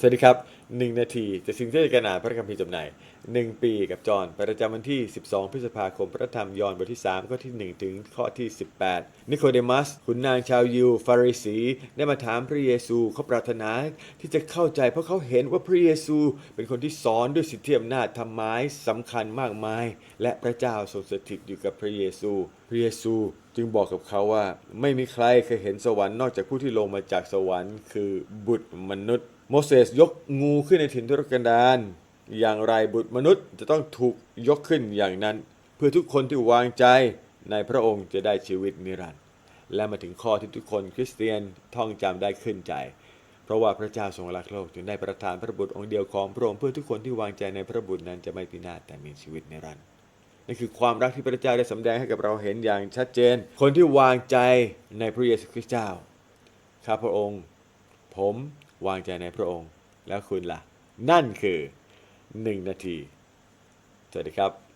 สวัสดีครับ 1 นาทีจะสิ่งที่จะการอ่านพระคัมภีร์จำหน่าย 1 ปีกับจอห์นประจำวันที่ 12 พฤษภาคม พระธรรมยอห์นบทที่ 3 ข้อที่ 1 ถึงข้อที่ 18 นิโคเดมัสขุนนางชาวยิว ฟาริสี ได้มาถามพระเยซูเขาปรารถนาที่จะเข้าใจเพราะเขาเห็นว่าพระเยซูเป็นคนที่สอนด้วยสิทธิอำนาจทำไม้สำคัญมากมาย และพระเจ้าทรงสถิตอยู่กับพระเยซู พระเยซูจึงบอกกับเขาว่าไม่มีใครเคยเห็นสวรรค์นอกจากผู้ที่ลงมาจากสวรรค์ คือบุตรมนุษย์ โมเสสยกงูขึ้นในถิ่นทุรกันดารอย่างไรบุตรมนุษย์จะต้องถูกยกขึ้นอย่างนั้น เพื่อทุกคนที่วางใจในพระองค์จะได้ชีวิตนิรันดร์และมาถึงข้อที่ทุกคนคริสเตียนท่องจำได้ขึ้นใจ เพราะว่าพระเจ้าทรงรักโลกจึงได้ประทานพระบุตรองค์เดียวของพระองค์เพื่อทุกคนที่วางใจในพระบุตรนั้นจะไม่พินาศแต่มีชีวิตนิรันดร์ นั่นคือความรักที่พระเจ้าได้สำแดงให้กับเราเห็นอย่างชัดเจน คนที่วางใจในพระเยซูคริสต์เจ้าข้าพระองค์ ผมวางใจในพระองค์ แล้วคุณล่ะ นั่นคือหนึ่งนาที สวัสดีครับ